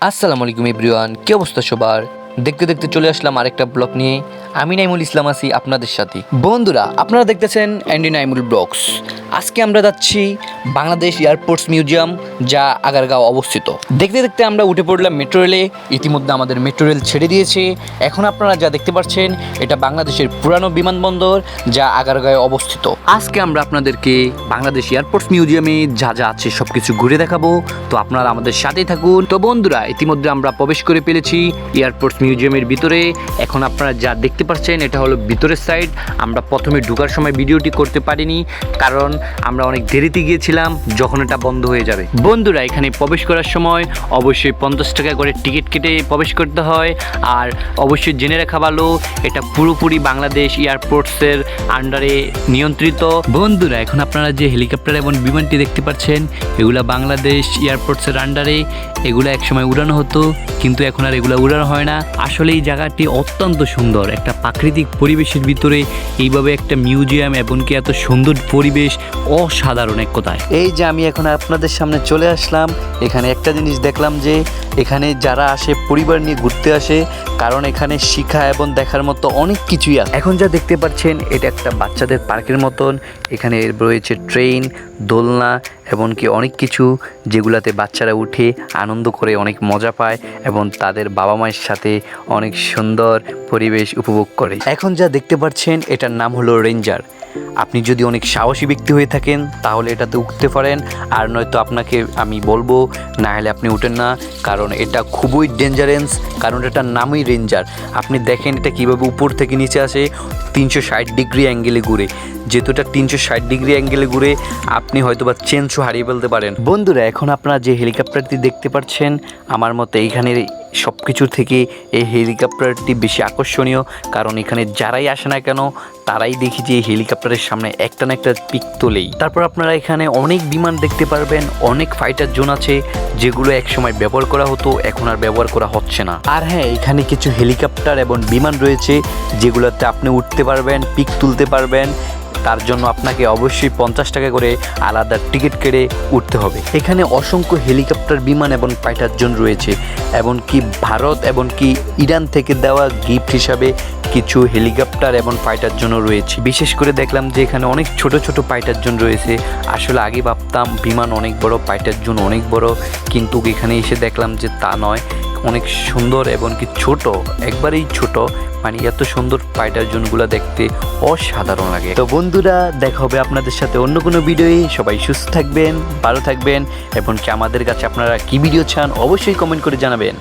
আসসালামু আলাইকুম এভরিওয়ান কি অবস্থা সবার? দেখতে দেখতে চলে আসলাম আরেকটা ব্লগ নিয়ে। আমি নাইমুল ইসলাম আছি আপনাদের সাথে। বন্ধুরা, আপনারা দেখতেছেন অ্যান্ডি নাইমুল ব্লগস। আজকে আমরা যাচ্ছি বাংলাদেশ এয়ারপোর্টস মিউজিয়াম, যা আগারগাঁও অবস্থিত। দেখতে দেখতে আমরা উঠে পড়লাম মেট্রো রেলে। ইতিমধ্যে আমাদের মেট্রো রেল ছেড়ে দিয়েছে। এখন আপনারা যা দেখতে পাচ্ছেন, এটা বাংলাদেশের পুরানো বিমানবন্দর, যা আগারগাঁয়ে অবস্থিত। আজকে আমরা আপনাদেরকে বাংলাদেশ এয়ারপোর্টস মিউজিয়ামে যা যা আছে সব কিছু ঘুরে দেখাবো। তো আপনারা আমাদের সাথেই থাকুন। তো বন্ধুরা, ইতিমধ্যে আমরা প্রবেশ করে ফেলেছি এয়ারপোর্টস মিউজিয়ামের ভিতরে। এখন আপনারা যা দেখতে পাচ্ছেন, এটা হলো ভিতরের সাইড আমরা প্রথমে ঢুকার সময় ভিডিওটি করতে পারিনি, কারণ আমরা অনেক দেরিতে গিয়েছিলাম, যখন এটা বন্ধ হয়ে যাবে। বন্ধুরা, এখানে প্রবেশ করার সময় অবশ্যই পঞ্চাশ টাকা করে টিকিট কেটে প্রবেশ করতে হয়। আর অবশ্যই জেনে রাখা ভালো, এটা পুরোপুরি বাংলাদেশ এয়ারপোর্টসের আন্ডারে নিয়ন্ত্রিত। বন্ধুরা, এখন আপনারা যে হেলিকপ্টার এবং বিমানটি দেখতে পাচ্ছেন, এগুলা বাংলাদেশ এয়ারপোর্টসের আন্ডারে এগুলো একসময় উড়ানো হতো, কিন্তু এখন আর এগুলো উড়ানো হয় না। আসলে এই জায়গাটি অত্যন্ত সুন্দর, একটা প্রাকৃতিক পরিবেশের ভিতরে এইভাবে একটা মিউজিয়াম, এমনকি এত সুন্দর পরিবেশ, অসাধারণ এক কথায়। এই যে আমি এখন আপনাদের সামনে চলে আসলাম, এখানে একটা জিনিস দেখলাম যে এখানে যারা আসে, পরিবার নিয়ে ঘুরতে আসে, কারণ এখানে শিখা এবং দেখার মতো অনেক কিছুই আছে। এখন যা দেখতে পাচ্ছেন, এটা একটা বাচ্চাদের পার্কের মতন। এখানে রয়েছে ট্রেন, দোলনা, এমনকি অনেক কিছু যেগুলাতে বাচ্চারা উঠে আনন্দ করে, অনেক মজা পায় এবং তাদের বাবা মায়ের সাথে অনেক সুন্দর পরিবেশ উপভোগ করে। এখন যা দেখতে পাচ্ছেন, এটার নাম হলো রেঞ্জার। আপনি যদি অনেক সাহসী ব্যক্তি হয়ে থাকেন, তাহলে এটাতে উঠতে পারেন। আর নয়তো আপনাকে আমি বলব, না হলে আপনি উঠেন না, কারণ এটা খুবই ডেঞ্জারেন্স কারণ এটার নামই রেঞ্জার আপনি দেখেন এটা কীভাবে উপর থেকে নিচে আসে, তিনশো ষাট ডিগ্রি অ্যাঙ্গেলে ঘুরে। যেহেতু এটা তিনশো ষাট ডিগ্রি অ্যাঙ্গেলে ঘুরে, আপনি হয়তো বা চেঞ্জও হারিয়ে ফেলতে পারেন। বন্ধুরা, এখন আপনারা যে হেলিকপ্টারটি দেখতে পাচ্ছেন, আমার মতে এইখানের সব কিছুর থেকে এই হেলিকপ্টারটি বেশি আকর্ষণীয়। কারণ এখানে যারাই আসে না কেন, তারাই দেখি যে হেলিকপ্টারের সামনে একটা না একটা পিক তোলেই। তারপর আপনারা এখানে অনেক বিমান দেখতে পারবেন, অনেক ফাইটার জোন আছে, যেগুলো একসময় ব্যবহার করা হতো, এখন আর ব্যবহার করা হচ্ছে না। আর হ্যাঁ এখানে কিছু হেলিকপ্টার এবং বিমান রয়েছে, যেগুলোতে আপনি উঠতে পারবেন, পিক তুলতে পারবেন তার জন্য আপনাকে অবশ্যই পঞ্চাশ টাকা করে আলাদা টিকিট কেটে উঠতে হবে। এখানে অসংখ্য হেলিকপ্টার বিমান এবং ফাইটার জোন রয়েছে, এমনকি ভারত এমনকি ইরান থেকে দেওয়া গিফট হিসাবে কিছু হেলিকপ্টার এবং ফাইটার জন্য রয়েছে। বিশেষ করে দেখলাম যে এখানে অনেক ছোট ছোট ফাইটার জোন রয়েছে। আসলে আগে ভাবতাম বিমান অনেক বড় ফাইটার জোন অনেক বড়, কিন্তু এখানে এসে দেখলাম যে তা নয়। অনেক সুন্দর এবং কি ছোট, একবারেই ছোট মানে এত সুন্দর পাইটার জোনগুলো দেখতে অসাধারণ লাগে। তো বন্ধুরা, দেখা হবে আপনাদের সাথে অন্য কোনো ভিডিওয়ে সবাই সুস্থ থাকবেন, ভালো থাকবেন এবং কি আমাদের কাছে আপনারা কি ভিডিও চান অবশ্যই কমেন্ট করে জানাবেন।